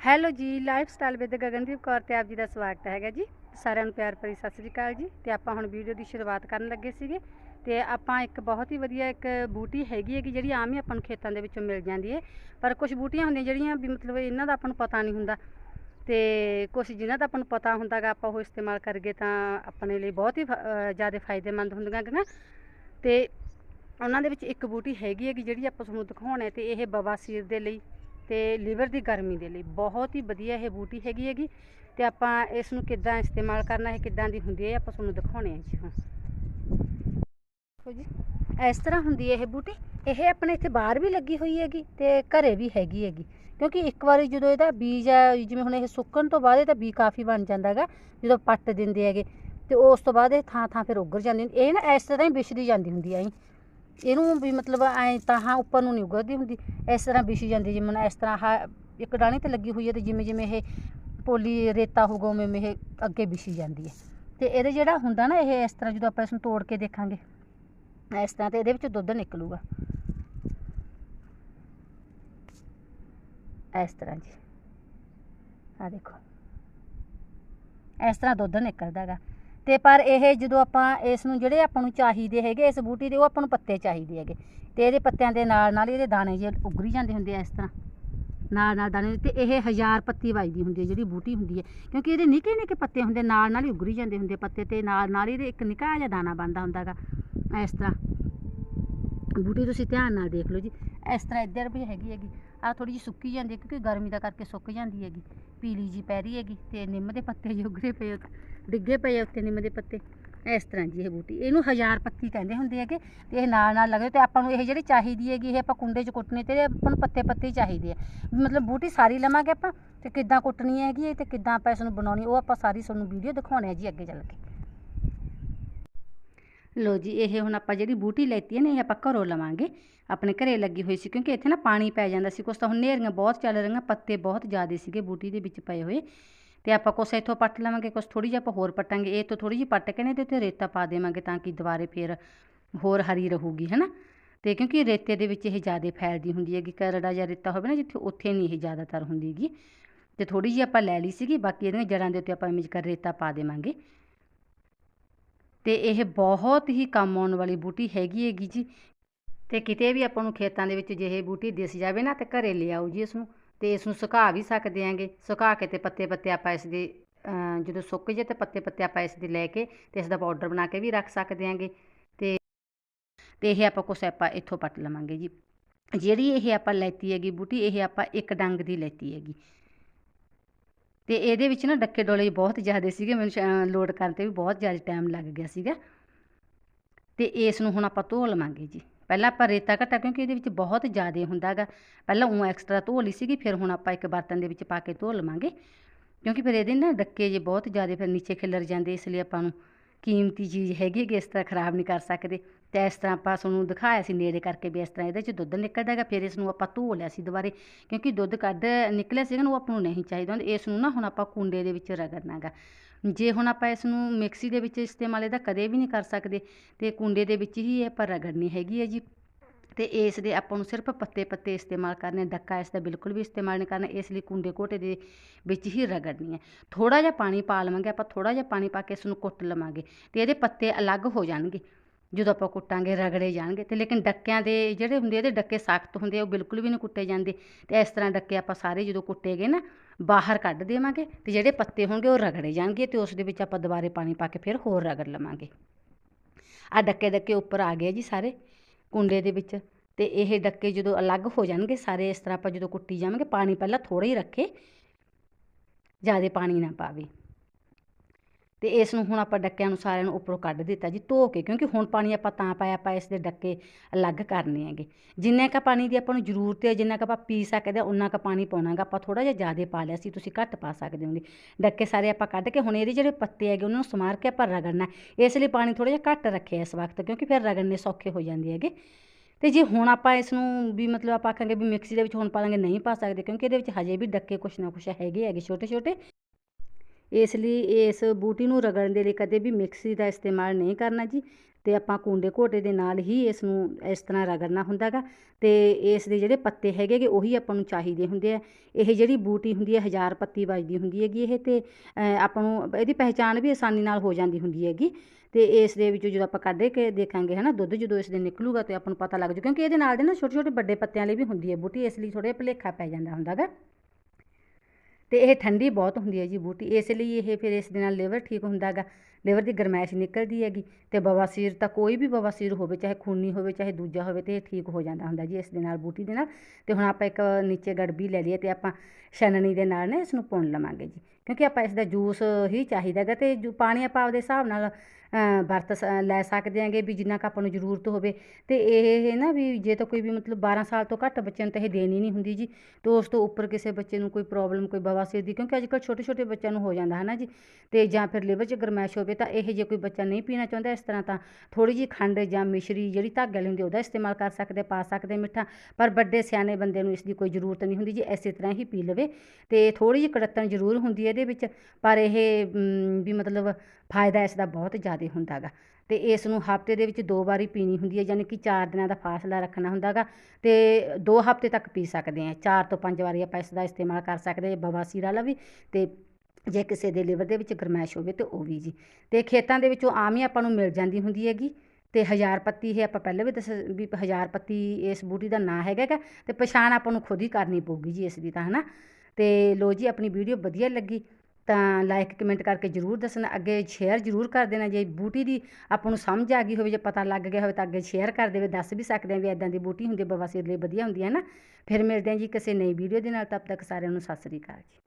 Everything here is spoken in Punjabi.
Hello ji lifestyle with Gagandeep Kaur ਤੇ ਆਪ ਜੀ ਦਾ ਸਵਾਗਤ ਹੈਗਾ ਜੀ। ਸਾਰਿਆਂ ਨੂੰ ਪਿਆਰ ਭਰੀ ਸਤਿ ਸ੍ਰੀ ਅਕਾਲ ਜੀ। ਤੇ ਆਪਾਂ ਹੁਣ ਵੀਡੀਓ ਦੀ ਸ਼ੁਰੂਆਤ ਕਰਨ ਲੱਗੇ ਸੀਗੇ। ਤੇ ਆਪਾਂ ਇੱਕ ਬਹੁਤ ਹੀ ਵਧੀਆ ਇੱਕ ਬੂਟੀ ਹੈਗੀ ਹੈ ਕਿ ਜਿਹੜੀ ਆਮ ਹੀ ਆਪਾਂ ਨੂੰ ਖੇਤਾਂ ਦੇ ਵਿੱਚੋਂ ਮਿਲ ਜਾਂਦੀ ਹੈ। ਪਰ ਕੁਝ ਬੂਟੀਆਂ ਹੁੰਦੀਆਂ ਜਿਹੜੀਆਂ ਵੀ ਮਤਲਬ ਇਹਨਾਂ ਦਾ ਆਪਾਂ ਨੂੰ ਪਤਾ ਨਹੀਂ ਹੁੰਦਾ। ਤੇ ਕੁਝ ਜਿਨ੍ਹਾਂ ਦਾ ਆਪਾਂ ਨੂੰ ਪਤਾ ਹੁੰਦਾਗਾ, ਆਪਾਂ ਉਹ ਇਸਤੇਮਾਲ ਕਰਗੇ ਤਾਂ ਆਪਣੇ ਲਈ ਬਹੁਤ ਹੀ ਜ਼ਿਆਦਾ ਫਾਇਦੇਮੰਦ ਹੁੰਦੀਆਂ ਗੀਆਂ। ਤੇ ਉਹਨਾਂ ਦੇ ਵਿੱਚ ਇੱਕ ਬੂਟੀ ਹੈਗੀ ਹੈ ਕਿ ਜਿਹੜੀ ਆਪਾਂ ਤੁਹਾਨੂੰ ਦਿਖਾਉਣਾ ਹੈ ਤੇ ਇਹ ਬਵਾਸੀਰ ਦੇ ਲਈ ਤੇ ਲੀਵਰ ਦੀ ਗਰਮੀ ਦੇ ਲਈ ਬਹੁਤ ਹੀ ਵਧੀਆ ਇਹ ਬੂਟੀ ਹੈਗੀ ਹੈਗੀ ਤੇ ਆਪਾਂ ਇਸ ਨੂੰ ਕਿੱਦਾਂ ਇਸਤੇਮਾਲ ਕਰਨਾ ਹੈ ਕਿੱਦਾਂ ਦੀ ਹੁੰਦੀ ਹੈ ਆਪਾਂ ਤੁਹਾਨੂੰ ਦਿਖਾਉਣੇ ਆ ਜੀ ਹੁਣ। ਦੇਖੋ ਜੀ, ਇਸ ਤਰ੍ਹਾਂ ਹੁੰਦੀ ਹੈ ਇਹ ਬੂਟੀ। ਇਹ ਆਪਣੇ ਇੱਥੇ ਬਾਹਰ ਵੀ ਲੱਗੀ ਹੋਈ ਹੈਗੀ ਤੇ ਘਰੇ ਵੀ ਹੈਗੀ ਹੈਗੀ। ਕਿਉਂਕਿ ਇੱਕ ਵਾਰੀ ਜਦੋਂ ਇਹਦਾ ਬੀਜ ਆ, ਜਿਵੇਂ ਹੁਣ ਇਹ ਸੁੱਕਣ ਤੋਂ ਬਾਅਦ ਇਹਦਾ ਬੀ ਕਾਫੀ ਬਣ ਜਾਂਦਾ ਹੈਗਾ, ਜਦੋਂ ਪੱਟ ਦਿੰਦੇ ਹੈਗੇ ਤੇ ਉਸ ਤੋਂ ਬਾਅਦ ਇਹ ਥਾਂ ਥਾਂ ਫਿਰ ਉੱਗਰ ਜਾਂਦੀ ਹੁੰਦੀ ਇਹ ਨਾ ਇਸ ਤਰ੍ਹਾਂ ਹੀ ਵਿਛਦੀ ਜਾਂਦੀ ਹੁੰਦੀ ਹੈ ਐ। ਇਹਨੂੰ ਵੀ ਮਤਲਬ ਐ ਤਾਂ ਹਾਂ ਉੱਪਰ ਨੂੰ ਨਹੀਂ ਉੱਗਰਦੀ ਹੁੰਦੀ। ਇਸ ਤਰ੍ਹਾਂ ਵਿਛੀ ਜਾਂਦੀ ਜਿਵੇਂ ਹੁਣ ਇਸ ਤਰ੍ਹਾਂ ਆਹ ਇੱਕ ਡਾਣੀ ਤੇ ਲੱਗੀ ਹੋਈ ਹੈ ਤੇ ਜਿਵੇਂ ਜਿਵੇਂ ਇਹ ਪੋਲੀ ਰੇਤਾ ਹੋਊਗਾ ਉਵੇਂ ਉਵੇਂ ਇਹ ਅੱਗੇ ਵਿਛੀ ਜਾਂਦੀ ਹੈ। ਤੇ ਇਹਦੇ ਜਿਹੜਾ ਹੁੰਦਾ ਨਾ ਇਹ ਇਸ ਤਰ੍ਹਾਂ ਜਦੋਂ ਆਪਾਂ ਇਸ ਨੂੰ ਤੋੜ ਕੇ ਦੇਖਾਂਗੇ, ਇਸ ਤਰ੍ਹਾਂ ਤੇ ਇਹਦੇ ਵਿੱਚ ਦੁੱਧ ਨਿਕਲੂਗਾ। ਇਸ ਤਰ੍ਹਾਂ ਜੀ। ਆ ਦੇਖੋ। ਇਸ ਤਰ੍ਹਾਂ ਦੁੱਧ ਨਿਕਲਦਾ ਨਿਕਲਦਾਗਾ ਤੇ ਪਰ ਇਹ ਜਦੋਂ ਆਪਾਂ ਇਸ ਨੂੰ ਜਿਹੜੇ ਆਪਾਂ ਨੂੰ ਚਾਹੀਦੇ ਹੈਗੇ ਇਸ ਬੂਟੀ ਦੇ, ਉਹ ਆਪਾਂ ਨੂੰ ਪੱਤੇ ਚਾਹੀਦੇ ਹੈਗੇ। ਤੇ ਇਹਦੇ ਪੱਤਿਆਂ ਦੇ ਨਾਲ ਨਾਲ ਹੀ ਇਹਦੇ ਦਾਣੇ ਜੇ ਉਗਰੀ ਜਾਂਦੇ ਹੁੰਦੇ ਆ ਇਸ ਤਰ੍ਹਾਂ। ਨਾਲ ਨਾਲ ਦਾਣੇ ਤੇ ਇਹ ਹਜ਼ਾਰ ਪੱਤੀ ਵੱਜਦੀ ਹੁੰਦੀ ਹੈ, ਜਿਹੜੀ ਬੂਟੀ ਹੁੰਦੀ ਹੈ। ਕਿਉਂਕਿ ਇਹਦੇ ਨਿੱਕੇ ਨਿੱਕੇ ਪੱਤੇ ਹੁੰਦੇ, ਨਾਲ ਨਾਲ ਹੀ ਉਗਰੀ ਜਾਂਦੇ ਹੁੰਦੇ ਪੱਤੇ ਤੇ ਨਾਲ ਨਾਲ ਹੀ ਇਹਦੇ ਇੱਕ ਨਿੱਕਾ ਜਿਹਾ ਦਾਣਾ ਬਣਦਾ ਹੁੰਦਾਗਾ ਇਸ ਤਰ੍ਹਾਂ। ਬੂਟੀ ਤੁਸੀਂ ਧਿਆਨ ਨਾਲ ਦੇਖ ਲਓ ਜੀ, ਇਸ ਤਰ੍ਹਾਂ ਇੱਧਰ ਵੀ ਹੈਗੀ ਹੈਗੀ। ਆ ਥੋੜੀ ਜਿਹੀ ਸੁੱਕੀ ਜਾਂਦੀ ਹੈ, ਕਿਉਂਕਿ ਗਰਮੀ ਦਾ ਕਰਕੇ ਸੁੱਕ ਜਾਂਦੀ ਹੈਗੀ। ਪੀਲੀ ਜੀ ਪੈ ਰਹੀ ਹੈਗੀ, ਤੇ ਨਿੰਮ ਦੇ ਪੱਤੇ ਜਿਹੇ ਉਗਰੇ ਪਏ ਡਿੱਗੇ ਪਏ ਆ ਉੱਤੇ ਨਿੰਮ ਦੇ ਪੱਤੇ। ਇਸ ਤਰ੍ਹਾਂ ਜੀ ਇਹ ਬੂਟੀ। ਇਹਨੂੰ ਹਜ਼ਾਰ ਪੱਤੀ ਕਹਿੰਦੇ ਹੁੰਦੇ ਹੈਗੇ, ਤੇ ਇਹ ਨਾਲ ਨਾਲ ਲੱਗਦੇ, ਤੇ ਆਪਾਂ ਨੂੰ ਇਹ ਜਿਹੜੀ ਚਾਹੀਦੀ ਹੈਗੀ, ਇਹ ਆਪਾਂ ਕੁੰਡੇ 'ਚ ਕੁੱਟਣੀ ਤੇ ਆਪਾਂ ਨੂੰ ਪੱਤੇ ਪੱਤੇ ਚਾਹੀਦੇ ਆ। ਮਤਲਬ ਬੂਟੀ ਸਾਰੀ ਲਵਾਂਗੇ ਆਪਾਂ, ਤੇ ਕਿੱਦਾਂ ਕੁੱਟਣੀ ਹੈਗੀ ਇਹ ਤੇ ਕਿੱਦਾਂ ਆਪਾਂ ਇਸ ਨੂੰ ਬਣਾਉਣੀ, ਉਹ ਆਪਾਂ ਸਾਰੀ ਤੁਹਾਨੂੰ ਵੀਡੀਓ ਦਿਖਾਉਣੇ ਆ ਜੀ ਅੱਗੇ ਚੱਲ ਕੇ। ਲੋ ਜੀ, ਇਹ ਹੁਣ ਆਪਾਂ ਜਿਹੜੀ ਬੂਟੀ ਲੈਤੀ ਹੈ ਨਾ, ਇਹ ਆਪਾਂ ਘਰੋਂ ਲਵਾਂਗੇ। ਆਪਣੇ ਘਰੇ ਲੱਗੀ ਹੋਈ ਸੀ, ਕਿਉਂਕਿ ਇੱਥੇ ਨਾ ਪਾਣੀ ਪੈ ਜਾਂਦਾ ਸੀ ਕੁਛ, ਤਾਂ ਹੁਣ ਨੇਰੀਆਂ ਬਹੁਤ ਚੱਲ ਰਹੀਆਂ, ਪੱਤੇ ਬਹੁਤ ਜ਼ਿਆਦੇ ਸੀਗੇ ਬੂਟੀ ਦੇ ਵਿੱਚ ਪਏ ਹੋਏ। ਤੇ ਆਪਾਂ ਕੁਛ ਇੱਥੋਂ ਪੱਟ ਲਵਾਂਗੇ, ਕੁਛ ਥੋੜੀ ਜਿਹੀ ਆਪਾਂ ਹੋਰ ਪੱਟਾਂਗੇ। ਇਹ ਤੋਂ ਥੋੜੀ ਜਿਹੀ ਪੱਟ ਕੇ ਨੇ ਤੇ ਉੱਤੇ ਰੇਤਾ ਪਾ ਦੇਵਾਂਗੇ ਤਾਂ ਕਿ ਦੁਬਾਰੇ ਫੇਰ ਹੋਰ ਹਰੀ ਰਹੂਗੀ, ਹੈਨਾ? ਤੇ ਕਿਉਂਕਿ ਰੇਤੇ ਦੇ ਵਿੱਚ ਇਹ ਜ਼ਿਆਦਾ ਫੈਲਦੀ ਹੁੰਦੀ ਹੈਗੀ, ਕਰੜਾ ਜਾਂ ਰੇਤਾ ਹੋਵੇ ਨਾ ਜਿੱਥੇ ਉੱਥੇ ਨਹੀਂ ਇਹ ਜ਼ਿਆਦਾਤਰ ਹੁੰਦੀ ਹੈਗੀ। ਤੇ ਥੋੜੀ ਜਿਹੀ ਆਪਾਂ ਲੈ ਲਈ ਸੀਗੀ, ਬਾਕੀ ਇਹਦੀਆਂ ਜੜਾਂ ਦੇ ਉੱਤੇ ਆਪਾਂ ਇਮੇਜ ਕਰ ਰੇਤਾ ਪਾ ਦੇਵਾਂਗੇ। ਤੇ ਇਹ ਬਹੁਤ ਹੀ ਕੰਮ ਆਉਣ ਵਾਲੀ ਬੂਟੀ ਹੈਗੀ ਹੈਗੀ ਜੀ। ਤੇ ਕਿਤੇ ਵੀ ਆਪਾਂ ਨੂੰ ਖੇਤਾਂ ਦੇ ਵਿੱਚ ਜਿਹੇ ਬੂਟੀ ਦਿਸ ਜਾਵੇ ਨਾ, ਤੇ ਘਰੇ ਲਿਆਓ ਜੀ ਇਸ ਨੂੰ। ਤੇ ਇਸ ਨੂੰ ਸੁਕਾ ਵੀ ਸਕਦੇ ਆਂਗੇ। ਸੁਕਾ ਕੇ ਤੇ ਪੱਤੇ ਪੱਤੇ ਆਪਾਂ ਇਸ ਦੇ ਜਦੋਂ ਸੁੱਕ ਜੇ ਤੇ ਪੱਤੇ ਪੱਤੇ ਆਪਾਂ ਇਸ ਦੇ ਲੈ ਕੇ ਤੇ ਇਸ ਦਾ ਪਾਊਡਰ ਬਣਾ ਕੇ ਵੀ ਰੱਖ ਸਕਦੇ ਆਂਗੇ। ਤੇ ਤੇ ਇਹ ਆਪਾਂ ਕੁਛ ਆਪਾਂ ਇੱਥੋਂ ਪੱਟ ਲਵਾਂਗੇ ਜੀ। ਜਿਹੜੀ ਇਹ ਆਪਾਂ ਲੈਤੀ ਹੈਗੀ ਬੂਟੀ, ਇਹ ਆਪਾਂ ਇੱਕ ਡੰਗ ਦੀ ਲੈਤੀ ਹੈਗੀ। ਤੇ ਇਹਦੇ ਵਿੱਚ ਨਾ ਡੱਕੇ ਡੋਲੇ ਬਹੁਤ ਜ਼ਿਆਦਾ ਸੀਗੇ, ਮੈਨੂੰ ਲੋਡ ਕਰਨ ਤੇ ਵੀ ਬਹੁਤ ਜ਼ਿਆਦਾ ਟਾਈਮ ਲੱਗ ਗਿਆ ਸੀਗਾ। ਤੇ ਇਸ ਨੂੰ ਹੁਣ ਆਪਾਂ ਧੋ ਲਵਾਂਗੇ ਜੀ। ਪਹਿਲਾਂ ਆਪਾਂ ਰੇਤਾ ਘਟਾ ਕਿਉਂਕਿ ਇਹਦੇ ਵਿੱਚ ਬਹੁਤ ਜ਼ਿਆਦਾ ਹੁੰਦਾਗਾ ਪਹਿਲਾਂ ਉਹ ਐਕਸਟਰਾ ਧੋ ਲਈ ਸੀਗੀ, ਫਿਰ ਹੁਣ ਆਪਾਂ ਇੱਕ ਬਰਤਨ ਦੇ ਵਿੱਚ ਪਾ ਕੇ ਧੋ ਲਵਾਂਗੇ। ਕਿਉਂਕਿ ਫਿਰ ਇਹਦੇ ਨਾ ਡੱਕੇ ਜੇ ਬਹੁਤ ਜ਼ਿਆਦਾ, ਫਿਰ ਨੀਚੇ ਖਿਲਰ ਜਾਂਦੇ, ਇਸ ਲਈ ਆਪਾਂ ਨੂੰ ਕੀਮਤੀ ਚੀਜ਼ ਹੈਗੀ ਕਿ ਇਸ ਤਰ੍ਹਾਂ ਖਰਾਬ ਨਹੀਂ ਕਰ ਸਕਦੇ। ਤੇ ਇਸ ਤਰ੍ਹਾਂ ਆਪਾਂ ਤੁਹਾਨੂੰ ਦਿਖਾਇਆ ਸੀ ਨੇੜੇ ਕਰਕੇ ਵੀ ਇਸ ਤਰ੍ਹਾਂ ਇਹਦੇ 'ਚ ਦੁੱਧ ਨਿਕਲਦਾ ਹੈਗਾ, ਫਿਰ ਇਸ ਨੂੰ ਆਪਾਂ ਧੋ ਲਿਆ ਸੀ ਦੁਬਾਰੇ। ਕਿਉਂਕਿ ਦੁੱਧ ਕੱਢ ਨਿਕਲਿਆ ਸੀਗਾ ਨਾ, ਉਹ ਆਪਾਂ ਨੂੰ ਨਹੀਂ ਚਾਹੀਦਾ ਇਸ ਨੂੰ ਨਾ ਹੁਣ ਆਪਾਂ ਕੁੰਡੇ ਦੇ ਵਿੱਚ ਰਗੜਨਾ ਹੈਗਾ। ਜੇ ਹੁਣ ਆਪਾਂ ਇਸ ਨੂੰ ਮਿਕਸੀ ਦੇ ਵਿੱਚ ਇਸਤੇਮਾਲ ਇਹਦਾ ਕਦੇ ਵੀ ਨਹੀਂ ਕਰ ਸਕਦੇ, ਤੇ ਕੁੰਡੇ ਦੇ ਵਿੱਚ ਹੀ ਇਹ ਆਪਾਂ ਰਗੜਨੀ ਹੈਗੀ ਹੈ ਜੀ। ਤੇ ਇਸ ਦੇ ਆਪਾਂ ਨੂੰ ਸਿਰਫ ਪੱਤੇ ਪੱਤੇ ਇਸਤੇਮਾਲ ਕਰਨੇ ਡੱਕਾ ਇਸ ਦਾ ਬਿਲਕੁਲ ਵੀ ਇਸਤੇਮਾਲ ਨਹੀਂ ਕਰਨਾ, ਇਸ ਲਈ ਕੁੰਡੇ ਘੋਟੇ ਦੇ ਵਿੱਚ ਹੀ ਰਗੜਨੀ ਹੈ। ਥੋੜਾ ਜਿਹਾ ਪਾਣੀ ਪਾ ਲਵਾਂਗੇ, ਆਪਾਂ ਥੋੜਾ ਜਿਹਾ ਪਾਣੀ ਪਾ ਕੇ ਇਸ ਨੂੰ ਕੁੱਟ ਲਵਾਂਗੇ ਤੇ ਇਹਦੇ ਪੱਤੇ ਅਲੱਗ ਹੋ ਜਾਣਗੇ। ਜਦੋਂ ਆਪਾਂ ਕੁੱਟਾਂਗੇ, ਰਗੜੇ ਜਾਣਗੇ ਤੇ ਲੇਕਿਨ ਡੱਕਿਆਂ ਦੇ ਜਿਹੜੇ ਹੁੰਦੇ ਇਹਦੇ ਡੱਕੇ ਸਖਤ ਹੁੰਦੇ ਆ, ਉਹ ਬਿਲਕੁਲ ਵੀ ਨਹੀਂ ਕੁੱਟੇ ਜਾਂਦੇ ਤੇ ਇਸ ਤਰ੍ਹਾਂ ਡੱਕੇ ਆਪਾਂ ਸਾਰੇ ਜਦੋਂ ਕੁੱਟੇ ਗਏ ਨਾ, ਬਾਹਰ ਕੱਢ ਦੇਵਾਂਗੇ ਤੇ ਜਿਹੜੇ ਪੱਤੇ ਹੋਣਗੇ ਉਹ ਰਗੜੇ ਜਾਣਗੇ ਤੇ ਉਸ ਦੇ ਵਿੱਚ ਆਪਾਂ ਦੁਬਾਰੇ ਪਾਣੀ ਪਾ ਕੇ ਫਿਰ ਹੋਰ ਰਗੜ ਲਵਾਂਗੇ। ਆ ਡੱਕੇ ਡੱਕੇ ਉੱਪਰ ਆ ਗਏ ਜੀ ਸਾਰੇ ਕੁੰਡੇ ਦੇ ਵਿੱਚ ਤੇ ਇਹ ਡੱਕੇ ਜਦੋਂ ਅਲੱਗ ਹੋ ਜਾਣਗੇ ਸਾਰੇ ਇਸ ਤਰ੍ਹਾਂ ਆਪਾਂ ਜਦੋਂ ਕੁੱਟੀ ਜਾਵਾਂਗੇ, ਪਾਣੀ ਪਹਿਲਾਂ ਥੋੜਾ ਹੀ ਰੱਖੇ, ਜ਼ਿਆਦਾ ਪਾਣੀ ਨਾ ਪਾਵੇ। ਤੇ ਇਸ ਨੂੰ ਹੁਣ ਆਪਾਂ ਡੱਕਿਆਂ ਨੂੰ ਸਾਰਿਆਂ ਨੂੰ ਉੱਪਰੋਂ ਕੱਢ ਦਿੱਤਾ ਜੀ, ਧੋ ਕੇ, ਕਿਉਂਕਿ ਹੁਣ ਪਾਣੀ ਆਪਾਂ ਤਾਂ ਪਾਇਆ, ਆਪਾਂ ਇਸ ਦੇ ਡੱਕੇ ਅਲੱਗ ਕਰਨੇ ਹੈਗੇ। ਜਿੰਨੇ ਕ ਪਾਣੀ ਦੀ ਆਪਾਂ ਨੂੰ ਜ਼ਰੂਰਤ ਹੈ, ਜਿੰਨਾ ਕ ਆਪਾਂ ਪੀ ਸਕਦੇ ਹਾਂ ਉਨਾ ਕ ਪਾਣੀ ਪਾਉਣਾਗਾ ਆਪਾਂ ਥੋੜਾ ਜਿਹਾ ਜ਼ਿਆਦਾ ਪਾ ਲਿਆ ਸੀ, ਤੁਸੀਂ ਘੱਟ ਪਾ ਸਕਦੇ ਹੋਗੇ। ਡੱਕੇ ਸਾਰੇ ਆਪਾਂ ਕੱਢ ਕੇ, ਹੁਣ ਇਹਦੇ ਜਿਹੜੇ ਪੱਤੇ ਹੈਗੇ, ਉਹਨਾਂ ਨੂੰ ਸਮਾਰ ਕੇ ਆਪਾਂ ਰਗੜਨਾ ਇਸ ਲਈ ਪਾਣੀ ਥੋੜਾ ਜਿਹਾ ਘੱਟ ਰੱਖਿਆ ਇਸ ਵਕਤ, ਕਿਉਂਕਿ ਫਿਰ ਰਗੜਨੇ ਸੌਖੇ ਹੋ ਜਾਂਦੇ ਹੈਗੇ। ਤੇ ਜੇ ਹੁਣ ਆਪਾਂ ਇਸ ਨੂੰ ਵੀ ਮਤਲਬ ਆਪਾਂ ਆਖਾਂਗੇ ਵੀ ਮਿਕਸੀ ਦੇ ਵਿੱਚ ਹੁਣ ਪਾ ਲਾਂਗੇ ਨਹੀਂ ਪਾ ਸਕਦੇ, ਕਿਉਂਕਿ ਇਹਦੇ ਵਿੱਚ ਹਜੇ ਵੀ ਡੱਕੇ ਕੁਛ ਨਾ ਕੁਛ ਹੈਗੇ ਹੈਗੇ ਛੋਟੇ ਛੋਟੇ ਇਸ ਲਈ ਇਸ ਬੂਟੀ ਨੂੰ ਰਗੜਨ ਦੇ ਲਈ ਕਦੇ ਵੀ ਮਿਕਸੀ ਦਾ ਇਸਤੇਮਾਲ ਨਹੀਂ ਕਰਨਾ ਜੀ। ਤੇ ਆਪਾਂ ਕੁੰਡੇ ਘੋਟੇ ਦੇ ਨਾਲ ਹੀ ਇਸ ਨੂੰ ਇਸ ਤਰ੍ਹਾਂ ਰਗੜਨਾ ਹੁੰਦਾ ਗਾ ਤੇ ਇਸ ਦੇ ਜਿਹੜੇ ਪੱਤੇ ਹੈਗੇ ਗੇ, ਉਹੀ ਆਪਾਂ ਨੂੰ ਚਾਹੀਦੇ ਹੁੰਦੇ ਆ। ਇਹ ਜਿਹੜੀ ਬੂਟੀ ਹੁੰਦੀ ਹੈ ਹਜ਼ਾਰ ਪੱਤੀ ਵੱਜਦੀ ਹੁੰਦੀ ਹੈਗੀ ਇਹ ਤੇ ਆਪਾਂ ਨੂੰ ਇਹਦੀ ਪਹਿਚਾਣ ਵੀ ਆਸਾਨੀ ਨਾਲ ਹੋ ਜਾਂਦੀ ਹੁੰਦੀ ਹੈਗੀ। ਤੇ ਇਸ ਦੇ ਵਿੱਚੋਂ ਜਦੋਂ ਆਪਾਂ ਕੱਢ ਕੇ ਦੇਖਾਂਗੇ ਹਨਾ, ਦੁੱਧ ਜਦੋਂ ਇਸ ਦੇ ਨਿਕਲੂਗਾ ਤੇ ਆਪਾਂ ਨੂੰ ਪਤਾ ਲੱਗ ਜੂ, ਕਿਉਂਕਿ ਇਹਦੇ ਨਾਲ ਦੇ ਨਾ ਛੋਟੇ ਛੋਟੇ ਵੱਡੇ ਪੱਤਿਆਂ ਲਈ ਵੀ ਹੁੰਦੀ ਹੈ ਬੂਟੀ, ਇਸ ਲਈ ਥੋੜ੍ਹਾ ਭੁਲੇਖਾ ਪੈ ਜਾਂਦਾ ਹੁੰਦਾ ਗਾ ਤੇ ਇਹ ਠੰਡੀ ਬਹੁਤ ਹੁੰਦੀ ਹੈ ਜੀ ਬੂਟੀ, ਇਸ ਲਈ ਇਹ ਫਿਰ ਇਸ ਦੇ ਨਾਲ ਲਿਵਰ ਠੀਕ ਹੁੰਦਾ ਗਾ ਲਿਵਰ ਦੀ ਗਰਮੈਸ਼ ਨਿਕਲਦੀ ਹੈਗੀ ਤੇ ਬਵਾਸੀਰ ਤਾਂ ਕੋਈ ਵੀ ਬਵਾਸੀਰ ਹੋਵੇ, ਚਾਹੇ ਖੂਨੀ ਹੋਵੇ, ਚਾਹੇ ਦੂਜਾ ਹੋਵੇ ਤੇ ਇਹ ਠੀਕ ਹੋ ਜਾਂਦਾ ਹੁੰਦਾ ਜੀ ਇਸ ਦੇ ਨਾਲ ਬੂਟੀ ਦੇ ਨਾਲ ਤੇ ਹੁਣ ਆਪਾਂ ਇੱਕ ਨੀਚੇ ਗੜਬੀ ਲੈ ਲਈਏ ਤੇ ਆਪਾਂ ਛਨਣੀ ਦੇ ਨਾਲ ਨਾ ਇਸ ਨੂੰ ਪੁਣ ਲਵਾਂਗੇ ਜੀ, ਕਿਉਂਕਿ ਆਪਾਂ ਇਸ ਦਾ ਜੂਸ ਹੀ ਚਾਹੀਦਾ ਗਾ ਤੇ ਜੋ, ਪਾਣੀ ਆਪਾਂ ਆਪਦੇ ਹਿਸਾਬ ਨਾਲ ਵਰਤ ਸ- ਲੈ ਸਕਦੇ ਆਂਗੇ ਵੀ ਜਿੰਨਾ ਕੁ ਆਪਾਂ ਨੂੰ ਜ਼ਰੂਰਤ ਹੋਵੇ। ਅਤੇ ਇਹ ਨਾ ਵੀ ਜੇ ਤਾਂ ਕੋਈ ਵੀ ਮਤਲਬ 12 ਸਾਲ ਤੋਂ ਘੱਟ ਬੱਚਿਆਂ ਨੂੰ ਤਾਂ ਇਹ ਦੇਣੀ ਨਹੀਂ ਹੁੰਦੀ ਜੀ। ਅਤੇ ਉਸ ਤੋਂ ਉੱਪਰ ਕਿਸੇ ਬੱਚੇ ਨੂੰ ਕੋਈ ਪ੍ਰੋਬਲਮ ਕੋਈ ਬਵਾਸੀਰ ਦੀ, ਕਿਉਂਕਿ ਅੱਜ ਕੱਲ੍ਹ ਛੋਟੇ ਛੋਟੇ ਬੱਚਿਆਂ ਨੂੰ ਹੋ ਜਾਂਦਾ ਹੈ ਨਾ ਜੀ। ਅਤੇ ਜਾਂ ਫਿਰ ਲਿਵਰ 'ਚ ਗਰਮੈਸ਼ ਹੋਵੇ ਤਾਂ ਇਹ ਜੇ ਕੋਈ ਬੱਚਾ ਨਹੀਂ ਪੀਣਾ ਚਾਹੁੰਦਾ ਇਸ ਤਰ੍ਹਾਂ ਤਾਂ ਥੋੜ੍ਹੀ ਜਿਹੀ ਖੰਡ ਜਾਂ ਮਿਸ਼ਰੀ ਜਿਹੜੀ ਧਾਗੇ ਵਾਲੀ ਹੁੰਦੀ ਉਹਦਾ ਇਸਤੇਮਾਲ ਕਰ ਸਕਦੇ, ਪਾ ਸਕਦੇ ਮਿੱਠਾ। ਪਰ ਵੱਡੇ ਸਿਆਣੇ ਬੰਦੇ ਨੂੰ ਇਸ ਦੀ ਕੋਈ ਜ਼ਰੂਰਤ ਨਹੀਂ ਹੁੰਦੀ ਜੀ, ਇਸੇ ਤਰ੍ਹਾਂ ਹੀ ਪੀ ਲਵੇ। ਤੇ ਥੋੜ੍ਹੀ ਜਿਹੀ ਕੜੱਤਣ ਜ਼ਰੂਰ ਹੁੰਦੀ ਹੈ ਇਹਦੇ ਵਿੱਚ, ਪਰ ਇਹ ਵੀ ਮਤਲਬ ਫਾਇਦਾ ਇਸ ਦਾ ਬਹੁਤ ਜ਼ਿਆਦਾ ਹੁੰਦਾ ਗਾ ਤੇ ਇਸ ਨੂੰ ਹਫ਼ਤੇ ਦੇ ਵਿੱਚ ਦੋ ਵਾਰੀ ਪੀਣੀ ਹੁੰਦੀ ਹੈ, ਯਾਨੀ ਕਿ 4 ਦਿਨਾਂ ਦਾ ਫਾਸਲਾ ਰੱਖਣਾ ਹੁੰਦਾ ਗਾ ਤੇ 2 ਹਫ਼ਤੇ ਤੱਕ ਪੀ ਸਕਦੇ ਆ 4 ਤੋਂ 5 ਵਾਰੀ ਆਪਾਂ ਇਸ ਦਾ ਇਸਤੇਮਾਲ ਕਰ ਸਕਦੇ ਹਾਂ ਬਵਾਸੀਰ ਵਾਲਾ ਵੀ ਤੇ ਜੇ ਕਿਸੇ ਦੇ ਲਿਵਰ ਦੇ ਵਿੱਚ ਗਰਮੈਸ਼ ਹੋਵੇ ਤੇ ਉਹ ਵੀ ਜੀ। ਤੇ ਖੇਤਾਂ ਦੇ ਵਿੱਚੋਂ ਆਮ ਹੀ ਆਪਾਂ ਨੂੰ ਮਿਲ ਜਾਂਦੀ ਹੁੰਦੀ ਹੈਗੀ ਤੇ ਹਜ਼ਾਰ ਪੱਤੀ ਇਹ ਆਪਾਂ ਪਹਿਲਾਂ ਵੀ ਦੱਸ ਵੀ ਹਜ਼ਾਰ ਪੱਤੀ ਇਸ ਬੂਟੀ ਦਾ ਨਾਂ ਹੈਗਾ ਗਾ ਤੇ ਪਛਾਣ ਆਪਾਂ ਨੂੰ ਖੁਦ ਹੀ ਕਰਨੀ ਪਊਗੀ ਜੀ ਇਸ ਦੀ ਤਾਂ, ਹਨਾ? ਤੇ ਲੋ ਜੀ, ਆਪਣੀ ਵੀਡੀਓ ਵਧੀਆ ਲੱਗੀ। ਤਾਂ ਲਾਈਕ ਕਮੈਂਟ ਕਰਕੇ ਜਰੂਰ ਦੱਸਣਾ, ਅੱਗੇ ਸ਼ੇਅਰ ਜਰੂਰ ਕਰ ਦੇਣਾ, ਜੇ ਬੂਟੀ ਦੀ ਆਪਾਂ ਨੂੰ ਸਮਝ ਆ ਗਈ ਹੋਵੇ, ਜੇ ਪਤਾ ਲੱਗ ਗਿਆ ਹੋਵੇ ਤਾਂ ਅੱਗੇ ਸ਼ੇਅਰ ਕਰ ਦੇਵੇ, ਦੱਸ ਵੀ ਸਕਦੇ ਆ ਵੀ ਇਦਾਂ ਦੀ ਬੂਟੀ ਹੁੰਦੀ ਹੈ ਬਵਾਸੀਰ ਲਈ ਵਧੀਆ ਹੁੰਦੀ ਹੈ ਨਾ ਫਿਰ ਮਿਲਦੇ ਹਾਂ ਜੀ ਕਿਸੇ ਨਈ ਵੀਡੀਓ ਦੇ ਨਾਲ, ਤਬ ਤੱਕ ਸਾਰਿਆਂ ਨੂੰ ਸਤਿ ਸ੍ਰੀ ਅਕਾਲ ਜੀ।